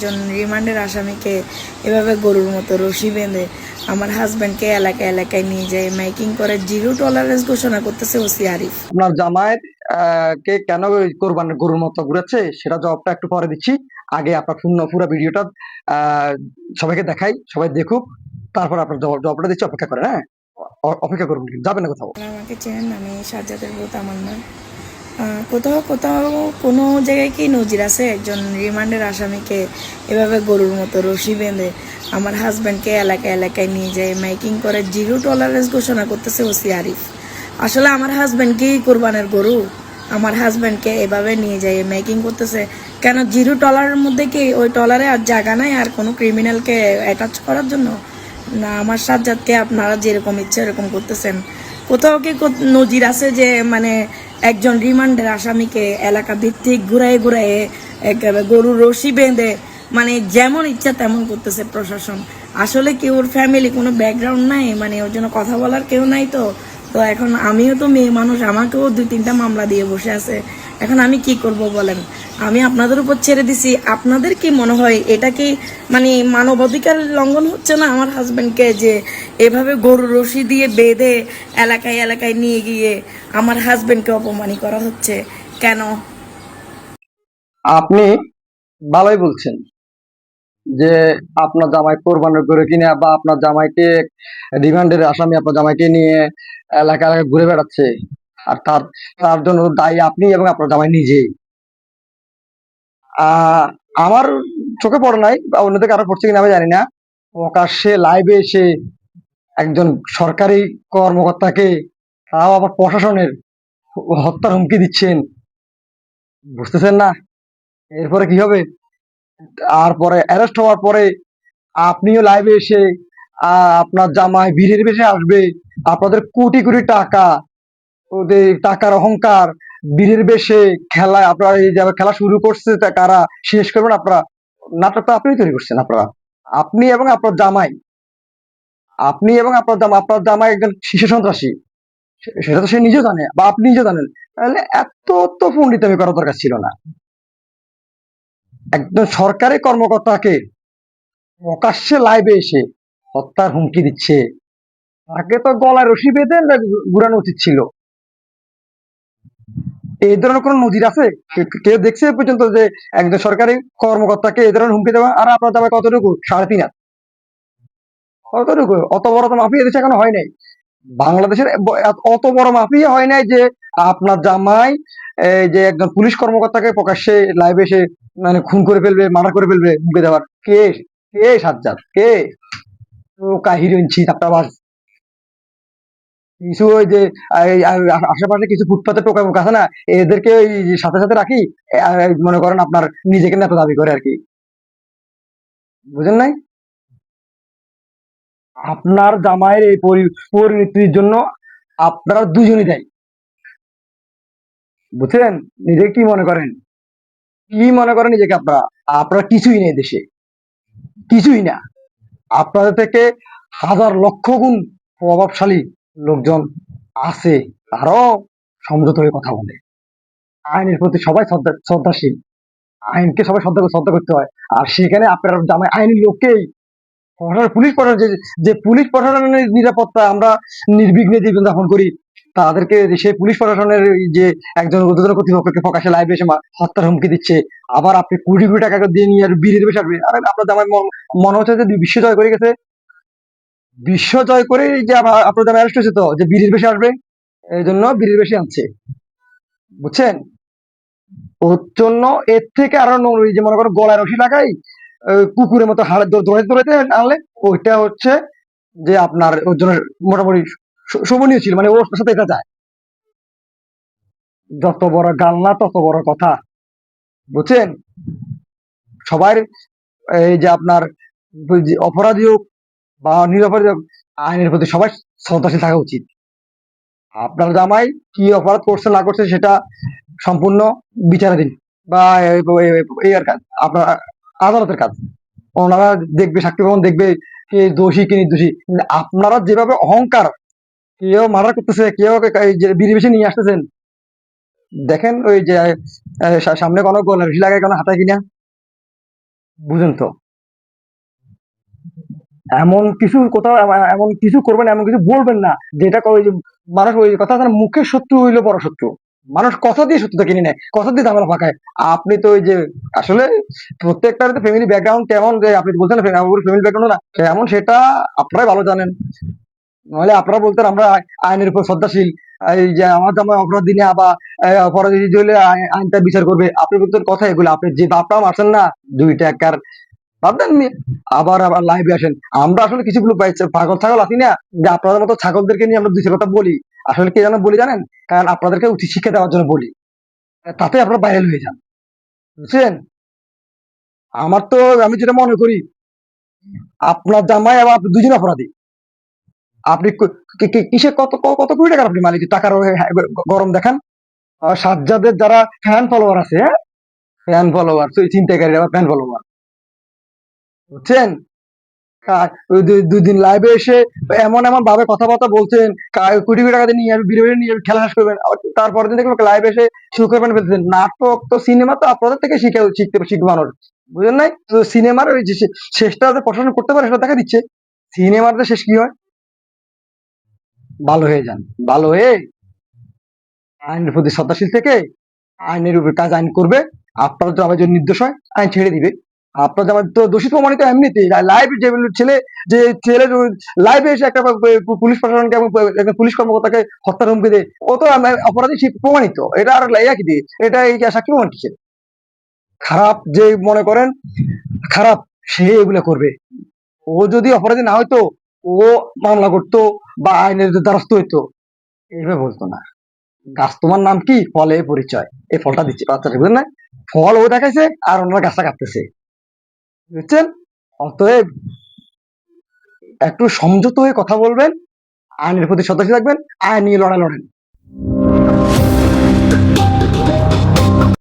একজন রিমান্ডের আসামিকে এভাবে গরুর মতো রশি বেঁধে আমার হাজব্যান্ডকে এলাকায় এলাকায় নিয়ে যায় মাইকিং করে জিরো টলারেন্স ঘোষণা করতেছে ওসি আরিফ। আপনার জামায়াত কে কেন কোরবানের গরুর মতো ঘুরেছে? সেটা জবাবটা একটু পরে দিচ্ছি। আগে আপনার পূর্ণ পুরো ভিডিওটা সবাইকে দেখাই সবাই দেখুক তারপর আপনার জবাব জবাবটা দিচ্ছি অপেক্ষা করেন হ্যাঁ? অপেক্ষা করুন যাবেন না কোথাও। আমাকে চেনেন আমি সাজ্জাদের বোধ আমার আহ, কোথাও কোথাও কোনো জায়গায় কি নজির আছে? একজন রিমান্ডের আসামিকে এভাবে গরুর মতো রশি বেঁধে আমার হাজব্যান্ডকে এলাকায় এলাকায় নিয়ে যায় মাইকিং করে জিরো টলারেন্স ঘোষণা করতেছে ওসি আরিফ। আসলে আমার হাজব্যান্ড কি কোরবানের গরু? আমার হাজব্যান্ডকে এভাবে নিয়ে যায় মেকিং করতেছে। কেন জিরো টলারের মধ্যে কি ওই টলারে আর জায়গা নাই আর কোনো ক্রিমিনালকে অ্যাটাচ করার জন্য? না, আমার সাজ্জাদকে আপনারা যেরকম ইচ্ছে এরকম করতেছেন। কোথাও কি নজির আছে যে মানে একজন রিমান্ডের আসামিকে এলাকা ভিত্তিক ঘুরায় ঘুরায় একেবারে গরুর রশি বেঁধে মানে যেমন ইচ্ছা তেমন করতেছে প্রশাসন। আসলে কি ওর ফ্যামিলি কোনো ব্যাকগ্রাউন্ড নাই? মানে ওর জন্য কথা বলার কেউ নাই তো? তো এখন আমিও তো মেয়ে মানুষ, আমাকেও দুই তিনটা মামলা দিয়ে বসে আছে। এখন আমি কি করব বলেন? আমি আপনাদের উপর ছেড়ে দিছি। আপনাদের কি মনে হয় এটা কি মানে মানবাধিকার লঙ্ঘন হচ্ছে না আমার হাজবেন্ডকে যে এভাবে গরু রশি দিয়ে বেঁধে এলাকায় এলাকায় নিয়ে গিয়ে আমার হাজবেন্ডকে অপমানি করা হচ্ছে? কেন? আপনি ভালোই বলছেন যে আপনার জামাই কোরবানের করে কিনা বা আপনার জামাইকে রিমান্ডের আসামি আপনার জামাইকে নিয়ে এলাকা এলাকা ঘুরে বেড়াচ্ছে। আর তার তার জন্য দায়ী আপনি এবং আপনার জামাই নিজেই। আমার চোখে পড়ে নাই বা কারও পড়ছে কিনা আমি জানি না। প্রকাশ্যে লাইভে এসে একজন সরকারি কর্মকর্তাকে তাও আবার প্রশাসনের হত্যার হুমকি দিচ্ছেন। বুঝতেছেন না? এরপরে কি হবে? আর পরে অ্যারেস্ট হওয়ার পরে আপনিও লাইভে এসে আপনার জামাই বীরের বেশে আসবে। আপনাদের কোটি কোটি টাকা টাকার অহংকার, বীরের বেশে খেলা আপনারা এই যে খেলা শুরু করছে কারা শেষ করবেন আপনারা? নাটক তো আপনি তৈরি করছেন আপনারা। আপনি এবং আপনার জামাই। আপনি এবং আপনার জামা, আপনার জামাই একজন শিশু সন্ত্রাসী। সেটা তো সে নিজেও জানে, বা আপনি নিজে জানেন। তাহলে এত তো পণ্ডিত আমি করার দরকার ছিল না। একজন সরকারি কর্মকর্তাকে প্রকাশ্যে লাইভে এসে হত্যার হুমকি দিচ্ছে। তাকে তো গলায় রশি বেঁধে ঘুরানো উচিত ছিল। এই ধরনের কোন নজির আছে? কেউ দেখছে পর্যন্ত যে একজন সরকারি কর্মকর্তাকে এই ধরনের হুমকি দেওয়া? আর আপনার দামে কতটুকু? সাড়ে তিন হাত কতটুকু? অত বড় তো মাফিয়া দেশে এখনও হয় নাই। বাংলাদেশের অত বড় মাফিয়া হয় নাই যে আপনার জামাই এই যে একজন পুলিশ কর্মকর্তাকে প্রকাশ্যে লাইভে এসে মানে খুন করে ফেলবে মার্ডার করে ফেলবে মুখে দেওয়ার। কে? কে সাজ্জাদ? কে? ছি চাপটাবাজ কিছু ওই যে আশেপাশে কিছু ফুটপাতে টোকা মুখ আছে না, এদেরকে ওই সাথে সাথে রাখি মনে করেন আপনার নিজেকে নেতা দাবি করে আর কি। বুঝেন নাই? আপনার জামাইয়ের এই পরিণতির জন্য আপনারা দুজনই দেয়। বুঝছেন? নিজে কি মনে করেন? কি মনে করেন নিজেকে আপনারা? আপনারা কিছুই নেই দেশে। কিছুই না। আপনাদের থেকে হাজার লক্ষ গুণ প্রভাবশালী লোকজন আছে, তারাও সমঝোত হয়ে কথা বলে। আইনের প্রতি সবাই শ্রদ্ধা- শ্রদ্ধাশীল। আইনকে সবাই শ্রদ্ধা শ্রদ্ধা করতে হয়। আর সেখানে আপনার জামাই আইনের লোককেই পুলিশ প্রশাসন যে- পুলিশ প্রশাসনের নিরাপত্তা আমরা নির্বিঘ্নে জীবন যাপন করি, তাদেরকে সেই পুলিশ প্রশাসনের যে একজন ঊর্ধ্বতন কর্তৃপক্ষকে প্রকাশ্যে লাইভে এসে হত্যার হুমকি দিচ্ছে। আবার আপনি কুড়ি কোটি টাকা দিয়ে নিয়ে আর বেশি আসবে আর আপনার জামাই মনে হচ্ছে যে বিশ্ব জয় করে গেছে। বিশ্ব জয় করে যে আপনার জামাই অ্যারেস্ট হয়েছে তো, যে বীরের বেশি আসবে, এই জন্য বীরের বেশি আনছে। বুঝছেন? ওর জন্য এর থেকে আরও নোংরা যে মনে করো গলায় রশি লাগাই কুকুরের মতো হাড়ে দৌড়াইতে দৌড়াইতে আনলে ওইটা হচ্ছে যে আপনার ওর জন্য মোটামুটি শোভনীয় ছিল মানে ওর সাথে এটা যায়। যত বড় গাল্লা তত বড় কথা। বুঝছেন? সবার এই যে আপনার ওই অপরাধী হোক বা নিরপরাধী আইনের প্রতি সবাই শ্রদ্ধাশীল থাকা উচিত। আপনার জামাই কি অপরাধ করছে, না করছে সেটা সম্পূর্ণ বিচারাধীন বা এই- আর কাজ। আপনার আদালতের কাজ। ওনারা দেখবে, সাক্ষী ভবন দেখবে কে দোষী, কে নির্দোষী। আপনারা যেভাবে অহংকার কেউ মার্ডার করতেছে, কেউ বিড়ি নিয়ে আসতেছেন, দেখেন ওই যে সামনে কোনো লাগায় কোনো হাতায় কিনা? বুঝেন তো। এমন কিছু কোথাও, এমন কিছু করবেন, এমন কিছু বলবেন না, যেটা ওই মানুষ ওই কথা মুখের শত্রু হইল বড় শত্রু মানুষ কথা দিয়ে সত্যতা কিনে নেয়, কথা দিয়ে ঝামেলা পাকায়। আপনি তো ওই যে, আসলে প্রত্যেকটার তো ফ্যামিলি ব্যাকগ্রাউন্ড কেমন, যে আপনি বলছেন ফ্যামিলি ব্যাকগ্রাউন্ড না, কেমন সেটা আপনারাই ভালো জানেন। নাহলে আপনারা বলতেন আমরা আইনের উপর শ্রদ্ধাশীল। এই যে আমার জামাই অপরাধ দিনে আবার অপরাধী হলে আইন- আইনটা বিচার করবে। আপনি বলতেন কথা এগুলো, আপনি যে বাপটা মারছেন না দুই টাকার ভাবতেন মি- আবার আবার লাইভে আসেন। আমরা আসলে কিছু গুলো পাগল ছাগল আছি না। যে আপনাদের মতো ছাগলদেরকে নিয়ে আমরা দুইটা কথা বলি। আসলে কে যেন বলি জানেন? কারণ আপনাদেরকে উচিত শিক্ষা দেওয়ার জন্য বলি। তাতে আপনারা ভাইরাল হয়ে যান। বুঝছেন আমার তো আমি যেটা মনে করি, আপনার জামাই এবং আপনি দুজন অপরাধী। আপনি কিসে কত কত কোটি টাকার আপনি মালিক? টাকার গরম দেখান। সাজ্জাদের যারা ফ্যান ফলোয়ার আছে হ্যাঁ? ফ্যান ফলোয়ার চিন্তাকারী আবার ফ্যান ফলোয়ার বুঝছেন? কা- ওই দুই- দুই দিন লাইভে এসে এমন এমন ভাবে কথাবার্তা বলছেন কোটি কোটি টাকা নিয়ে যাবে, বিড়ে নিয়ে যাবে, খেলা শেষ করবেন। তারপরের দিন লাইভে এসে শুরু করবেন ফেলতেছেন নাটক তো সিনেমা তো আপনাদের থেকে শিখে, শিখতে শিখবে মানুষ বুঝলেন নাই? তো সিনেমার ওই শেষটা যে প্রশাসন করতে পারে সেটা দেখা দিচ্ছে। সিনেমার যে শেষ কি হয়? ভালো হয়ে যান, ভালো হয়ে আইনের প্রতি শ্রদ্ধাশীল থেকে আইনের উপর কাজ আইন করবে। আপনার তো আবার যদি নির্দোষ হয়, আইন ছেড়ে দিবে। আপনার যেমন তো দোষী প্রমাণিত এমনিতেই। লাইভ যে ছেলে যে ছেলে লাইভে এসে একটা পুলিশ প্রশাসনকে এবং পুলিশ কর্মকর্তাকে হত্যার হুমকি দেয় ও তো অপরাধী প্রমাণিত। এটা আর লাইয়া কি দিয়ে। এটা এই সাক্ষী প্রমাণ কিসের? খারাপ যে মনে করেন, খারাপ সে এগুলো করবে। ও যদি অপরাধী না হইতো, ও মামলা করতো বা আইনের দ্বারস্থ হইতো, এইভাবে বলতো না। গাছ তোমার নাম কি? ফলে পরিচয়। এই ফলটা দিচ্ছে। বাচ্চাটা বুঝলেন না? ফল ও দেখাইছে আর ওনারা গাছটা কাটতেছে। বুঝছেন? অতএব একটু সংযত হয়ে কথা বলবেন, আইনের প্রতি সদস্য থাকবেন, আইন নিয়ে লড়াই লড়েন।